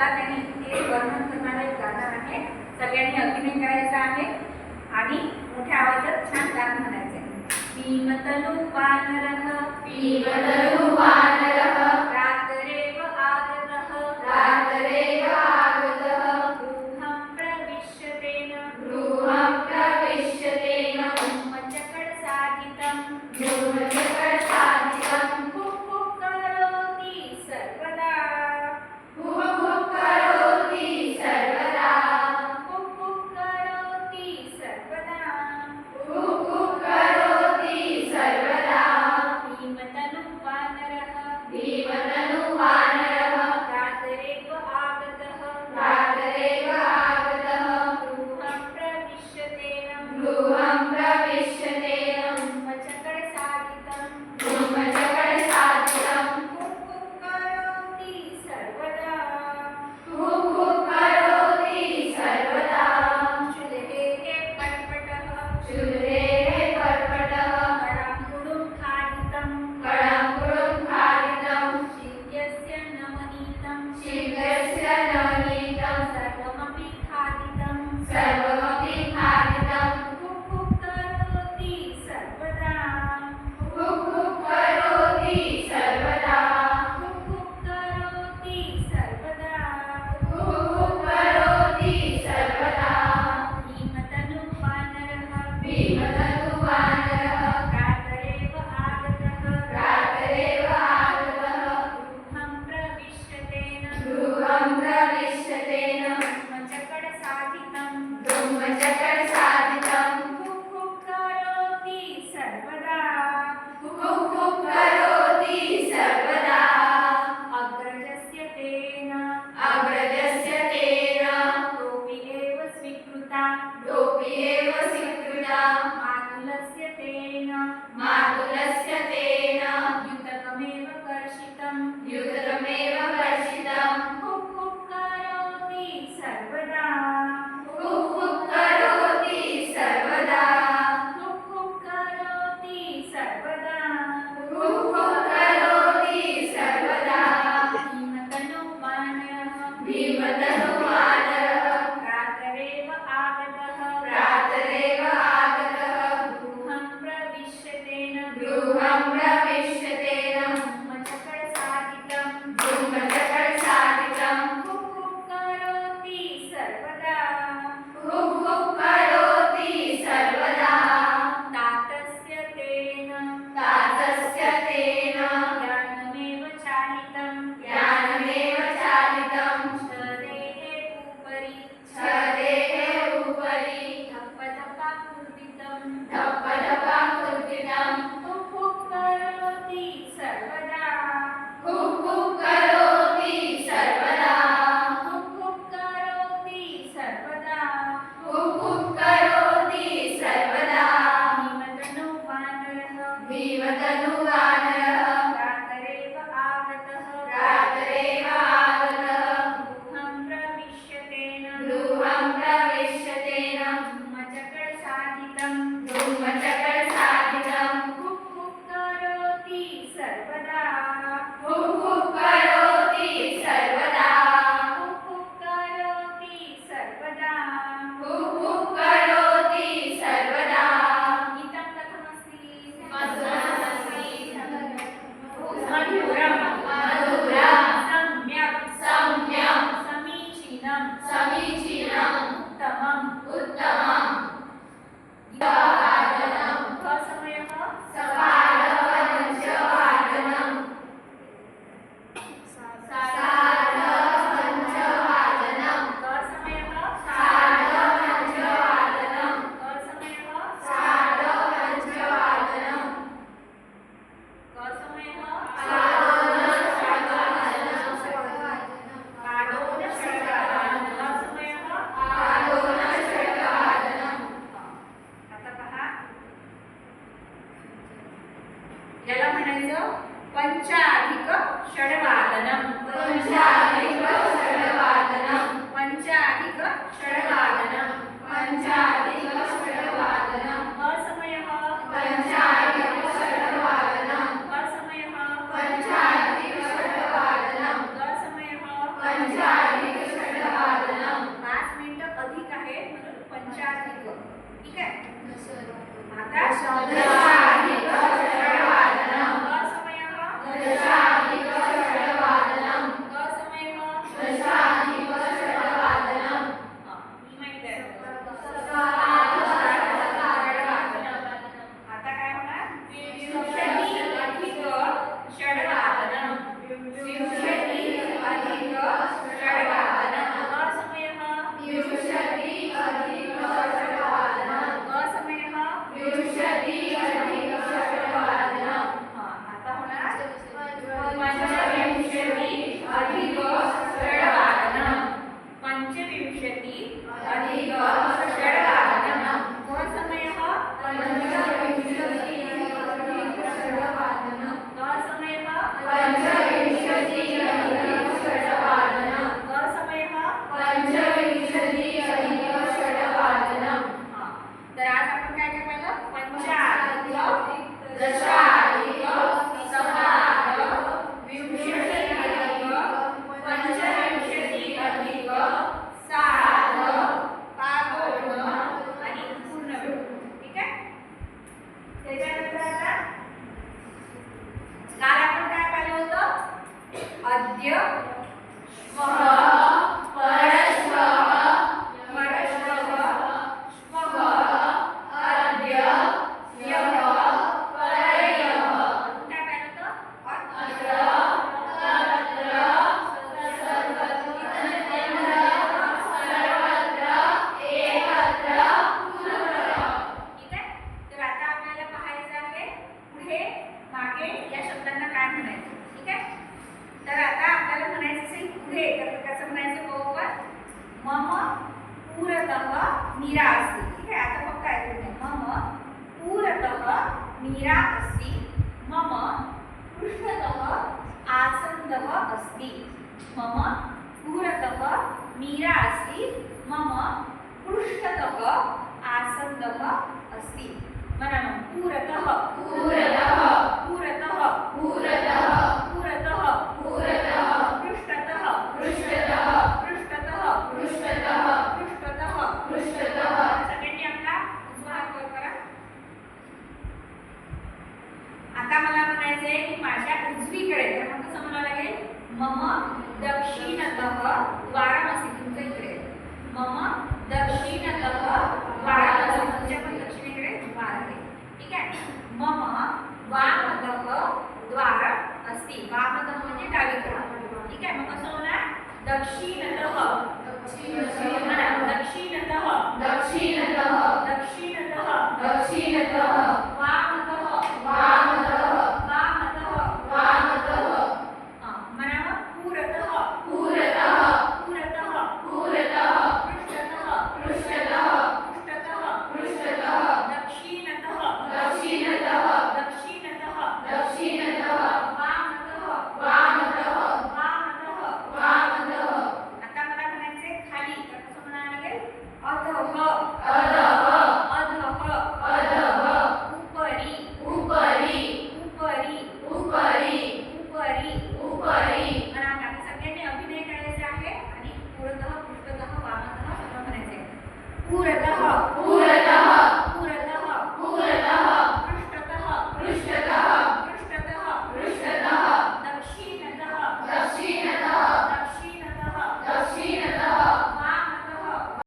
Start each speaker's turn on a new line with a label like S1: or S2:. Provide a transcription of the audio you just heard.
S1: कथा त्यांनी ते वर्णन करणारं एक गाणं आहे. सगळ्यांनी अभिनय करायचा आहे. आणि मोठ्या आवाजात छान गाणं म्हणायचं आहे पीमतलू पानरथ पीमतलू पानरथ ജീവതനുകാ by मीरा अस्ति ठीक आहे आता फक्त ऐकून घ्या मम पूरतः मीरा अस्ति मम पृष्ठतः आसन्दः अस्ति। मम पूरतः मीरा अस्ति मम पृष्ठतः आसन्दः अस्ति। मननं पूरतः।
S2: पूरतः।
S1: पूरतः।
S2: पूरतः।
S1: आता मला म्हणायचं आहे की माझ्या उजवीकडे तर मग कसं म्हणावं लागेल? मम दक्षिणत वाराणसी तुमच्या इकडे मम दक्षिणत वाराणसी तुमच्या पण दक्षिणेकडे द्वार ठीक आहे? मम वामत द्वार असते. वामत म्हणजे डावीकडे. ठीक आहे? मग कसं होणार? दक्षिणत. दक्षिणत.
S2: दक्षिणत.
S1: दक्षिणत.
S2: दक्षिणत.